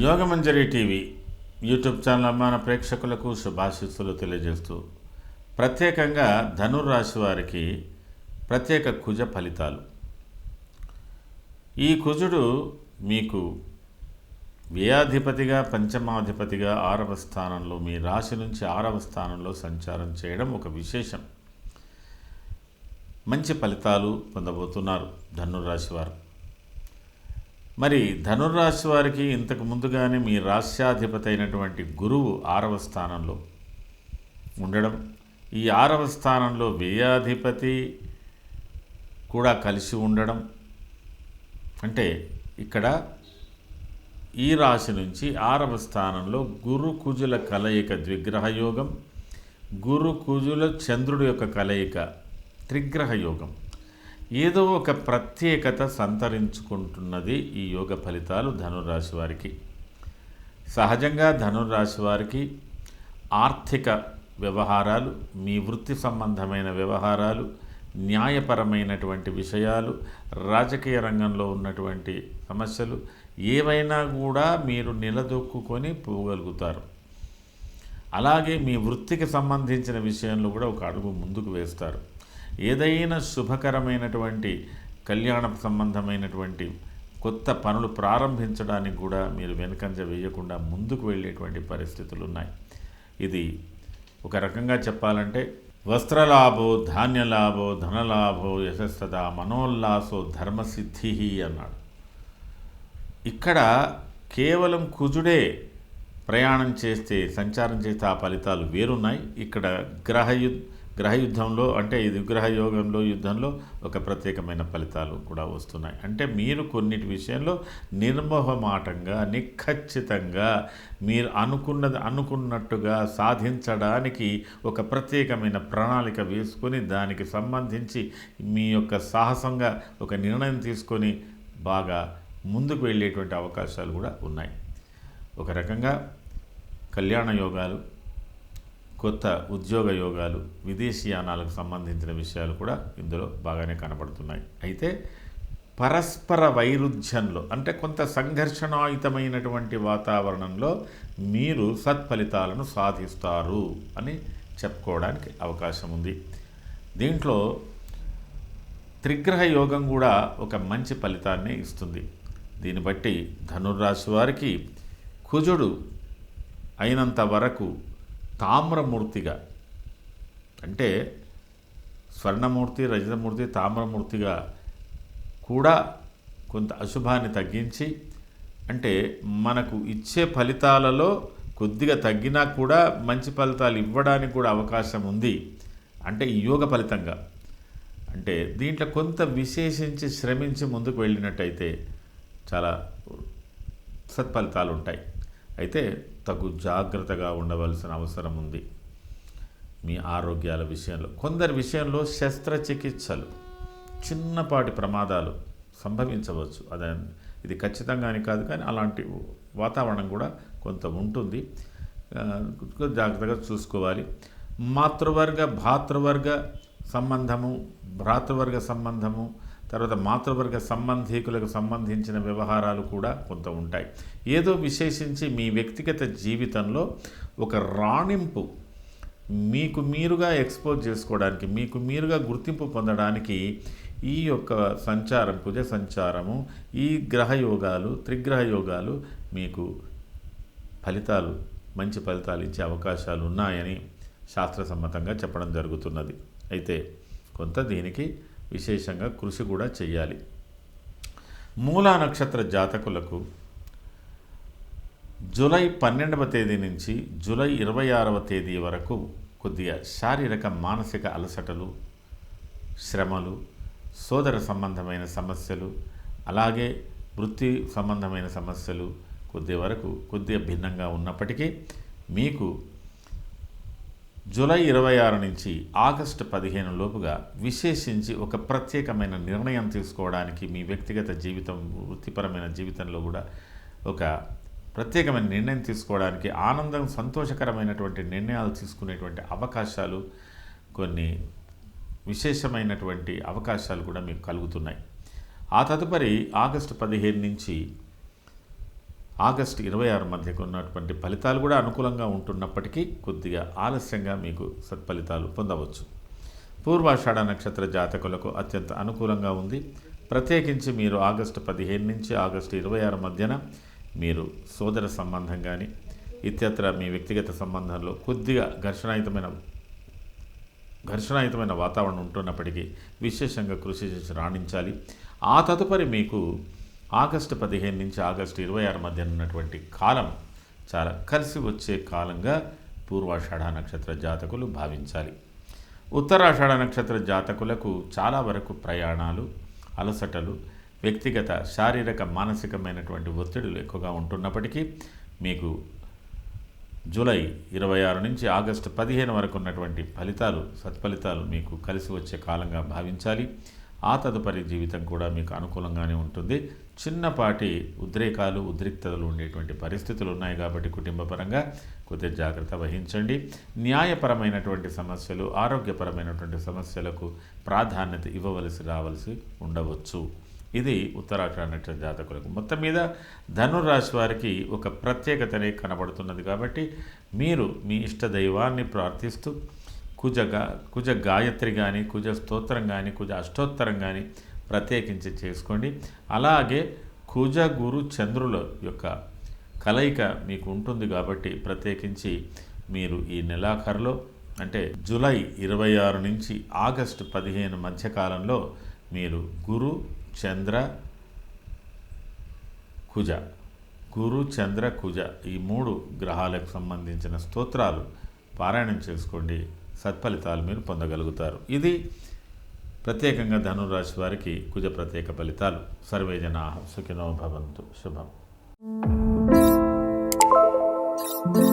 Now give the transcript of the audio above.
Yogamanjari TV YouTube channel అభిమాన ప్రేక్షకులకు శుభాశిస్సులు తెలియజేస్తూ ప్రత్యేకంగా ధనుర్రాశి వారికి ప్రత్యేక కుజ ఫలితాలు. ఈ కుజుడు మీకు వ్యయాధిపతిగా పంచమాధిపతిగా ఆరవ స్థానంలో మీ రాశి నుంచి ఆరవ స్థానంలో సంచారం చేయడం ఒక విశేషం. మంచి ఫలితాలు పొందబోతున్నారు ధనుర్రాశి వారు. మరి ధనుర్రాశి వారికి ఇంతకు ముందుగానే మీ రాశ్యాధిపతి అయినటువంటి గురువు ఆరవ స్థానంలో ఉండడం ఈ ఆరవ స్థానంలో వ్యయాధిపతి కూడా కలిసి ఉండడం అంటే ఇక్కడ ఈ రాశి నుంచి ఆరవ స్థానంలో గురు కుజుల కలయిక ద్విగ్రహ యోగం గురు కుజుల చంద్రుడి యొక్క కలయిక త్రిగ్రహ యోగం. ఏదో ఒక ప్రత్యేకత సంతరించుకుంటున్నది ఈ యోగ ఫలితాలు ధనురాశి వారికి. సహజంగా ధనురాశి వారికి ఆర్థిక వ్యవహారాలు మీ వృత్తి సంబంధమైన వ్యవహారాలు న్యాయపరమైనటువంటి విషయాలు రాజకీయ రంగంలో ఉన్నటువంటి సమస్యలు ఏవైనా కూడా మీరు నిలదొక్కుకొని పోగలుగుతారు. అలాగే మీ వృత్తికి సంబంధించిన విషయంలో కూడా ఒక అడుగు ముందుకు వేస్తారు. ఏదైనా శుభకరమైనటువంటి కళ్యాణ సంబంధమైనటువంటి కొత్త పనులు ప్రారంభించడానికి కూడా మీరు వెనుకంజ వేయకుండా ముందుకు వెళ్ళేటువంటి పరిస్థితులు ఉన్నాయి ఇది ఒక రకంగా చెప్పాలంటే వస్త్రలాభో ధాన్యలాభో ధనలాభో యశస్సద మనోల్లాసో ధర్మసిద్ధి అన్నాడు. ఇక్కడ కేవలం కుజుడే ప్రయాణం చేస్తే సంచారం చేస్తే ఆ ఫలితాలు వేరున్నాయి. ఇక్కడ గ్రహయు గ్రహయుద్ధంలో అంటే ఇది గ్రహ యోగంలో యుద్ధంలో ఒక ప్రత్యేకమైన ఫలితాలు కూడా వస్తున్నాయి. అంటే మీరు కొన్నిటి విషయంలో నిర్మోహమాటంగా నిఖచ్చితంగా మీరు అనుకున్నది అనుకున్నట్టుగా సాధించడానికి ఒక ప్రత్యేకమైన ప్రణాళిక వేసుకొని దానికి సంబంధించి మీ యొక్క సాహసంగా ఒక నిర్ణయం తీసుకొని బాగా ముందుకు వెళ్ళేటువంటి అవకాశాలు కూడా ఉన్నాయి. ఒక రకంగా కళ్యాణ యోగాలు కొత్త ఉద్యోగ యోగాలు విదేశీయానాలకు సంబంధించిన విషయాలు కూడా ఇందులో బాగానే కనబడుతున్నాయి. అయితే పరస్పర వైరుధ్యంలో అంటే కొంత సంఘర్షణాయుతమైనటువంటి వాతావరణంలో మీరు సత్ఫలితాలను సాధిస్తారు అని చెప్పుకోవడానికి అవకాశం ఉంది. దీంట్లో త్రిగ్రహ యోగం కూడా ఒక మంచి ఫలితాన్ని ఇస్తుంది. దీన్ని బట్టి ధనుర్రాశి వారికి కుజుడు అయినంత వరకు తామ్రమూర్తిగా. అంటే స్వర్ణమూర్తి రజతమూర్తి తామ్రమూర్తిగా కూడా కొంత అశుభాన్ని తగ్గించి అంటే మనకు ఇచ్చే ఫలితాలలో కొద్దిగా తగ్గినా కూడా మంచి ఫలితాలు ఇవ్వడానికి కూడా అవకాశం ఉంది. అంటే ఈ యోగ ఫలితంగా. అంటే దీంట్లో కొంత విశేషించి శ్రమించి ముందుకు వెళ్ళినట్టయితే చాలా సత్ఫలితాలు ఉంటాయి అయితే తగు జాగ్రత్తగా ఉండవలసిన అవసరం ఉంది. మీ ఆరోగ్యాల విషయంలో కొందరి విషయంలో శస్త్రచికిత్సలు చిన్నపాటి ప్రమాదాలు సంభవించవచ్చు. అదే ఇది ఖచ్చితంగా అని కాదు కానీ అలాంటి వాతావరణం కూడా కొంత ఉంటుంది. జాగ్రత్తగా చూసుకోవాలి. మాతృవర్గ భాతృవర్గ సంబంధము భ్రాతృవర్గ సంబంధము తర్వాత మాతృవర్గ సంబంధీకులకు సంబంధించిన వ్యవహారాలు కూడా కొంత ఉంటాయి. ఏదో విశేషించి మీ వ్యక్తిగత జీవితంలో ఒక రాణింపు మీకు మీరుగా ఎక్స్పోజ్ చేసుకోవడానికి మీకు మీరుగా గుర్తింపు పొందడానికి ఈ యొక్క సంచారం కుజ సంచారము ఈ గ్రహ యోగాలు త్రిగ్రహ యోగాలు మీకు ఫలితాలు మంచి ఫలితాలు ఇచ్చే అవకాశాలు ఉన్నాయని శాస్త్రసమ్మతంగా చెప్పడం జరుగుతున్నది. అయితే కొంత దీనికి విశేషంగా కృషి కూడా చేయాలి మూలా నక్షత్ర జాతకులకు జూలై పన్నెండవ తేదీ నుంచి జూలై ఇరవై ఆరవ తేదీ వరకు కొద్దిగా శారీరక మానసిక అలసటలు శ్రమలు సోదర సంబంధమైన సమస్యలు అలాగే వృత్తి సంబంధమైన సమస్యలు కొద్ది వరకు కొద్దిగా భిన్నంగా ఉన్నప్పటికీ మీకు జూలై ఇరవై ఆరు నుంచి ఆగస్టు పదిహేను లోపుగా విశేషించి ఒక ప్రత్యేకమైన నిర్ణయం తీసుకోవడానికి మీ వ్యక్తిగత జీవితం వృత్తిపరమైన జీవితంలో కూడా ఒక ప్రత్యేకమైన నిర్ణయం తీసుకోవడానికి ఆనందం సంతోషకరమైనటువంటి నిర్ణయాలు తీసుకునేటువంటి అవకాశాలు కొన్ని విశేషమైనటువంటి అవకాశాలు కూడా మీకు కలుగుతున్నాయి. ఆ తదుపరి ఆగస్టు పదిహేను నుంచి ఆగస్టు ఇరవై ఆరు మధ్యకు ఉన్నటువంటి ఫలితాలు కూడా అనుకూలంగా ఉంటున్నప్పటికీ కొద్దిగా ఆలస్యంగా మీకు సత్ఫలితాలు పొందవచ్చు. పూర్వాషాఢ నక్షత్ర జాతకులకు అత్యంత అనుకూలంగా ఉంది. ప్రత్యేకించి మీరు ఆగస్టు పదిహేను నుంచి ఆగస్టు ఇరవై ఆరు మధ్యన మీరు సోదర సంబంధం కానీ ఇత్యత్ర మీ వ్యక్తిగత సంబంధంలో కొద్దిగా ఘర్షణాయుతమైన ఘర్షణాయుతమైన వాతావరణం ఉంటున్నప్పటికీ విశేషంగా కృషి చేసి రాణించాలి. ఆ తదుపరి మీకు ఆగస్టు పదిహేను నుంచి ఆగస్టు ఇరవై ఆరు మధ్య ఉన్నటువంటి కాలం చాలా కలిసి వచ్చే కాలంగా పూర్వాషాఢ నక్షత్ర జాతకులు భావించాలి. ఉత్తరాషాఢ నక్షత్ర జాతకులకు చాలా వరకు ప్రయాణాలు అలసటలు వ్యక్తిగత శారీరక మానసికమైనటువంటి ఒత్తిడులు ఎక్కువగా ఉంటున్నప్పటికీ మీకు జూలై ఇరవై ఆరు నుంచి ఆగస్టు పదిహేను వరకు ఉన్నటువంటి ఫలితాలు సత్ఫలితాలు మీకు కలిసి వచ్చే కాలంగా భావించాలి. ఆ తదుపరి జీవితం కూడా మీకు అనుకూలంగానే ఉంటుంది. చిన్నపాటి ఉద్రేకాలు ఉద్రిక్తతలు ఉండేటువంటి పరిస్థితులు ఉన్నాయి కాబట్టి కుటుంబపరంగా కొద్దిగా జాగ్రత్త వహించండి. న్యాయపరమైనటువంటి సమస్యలు ఆరోగ్యపరమైనటువంటి సమస్యలకు ప్రాధాన్యత ఇవ్వవలసి రావలసి ఉండవచ్చు. ఇది ఉత్తరాఖండ్ నక్షత్ర జాతకులకు. మొత్తం మీద ధనురాశి వారికి ఒక ప్రత్యేకతనే కనబడుతున్నది కాబట్టి మీరు మీ ఇష్ట దైవాన్ని ప్రార్థిస్తూ కుజ గా కుజ గాయత్రి కానీ కుజ స్తోత్రం కానీ కుజ అష్టోత్తరం కానీ ప్రత్యేకించి చేసుకోండి. అలాగే కుజ గురు చంద్రుల యొక్క కలయిక మీకు ఉంటుంది కాబట్టి ప్రత్యేకించి మీరు ఈ నెలాఖరులో అంటే జూలై ఇరవై ఆరు నుంచి ఆగస్టు పదిహేను మధ్యకాలంలో మీరు గురు చంద్ర కుజ గురు చంద్ర కుజ ఈ మూడు గ్రహాలకు సంబంధించిన స్తోత్రాలు పారాయణం చేసుకోండి. సత్ఫలితాలు మీరు పొందగలుగుతారు. ఇది ప్రత్యేకంగా ధనురాశి వారికి కుజ ప్రత్యేక ఫలితాలు. సర్వేజన సుఖినో భవంతు. శుభం. thank you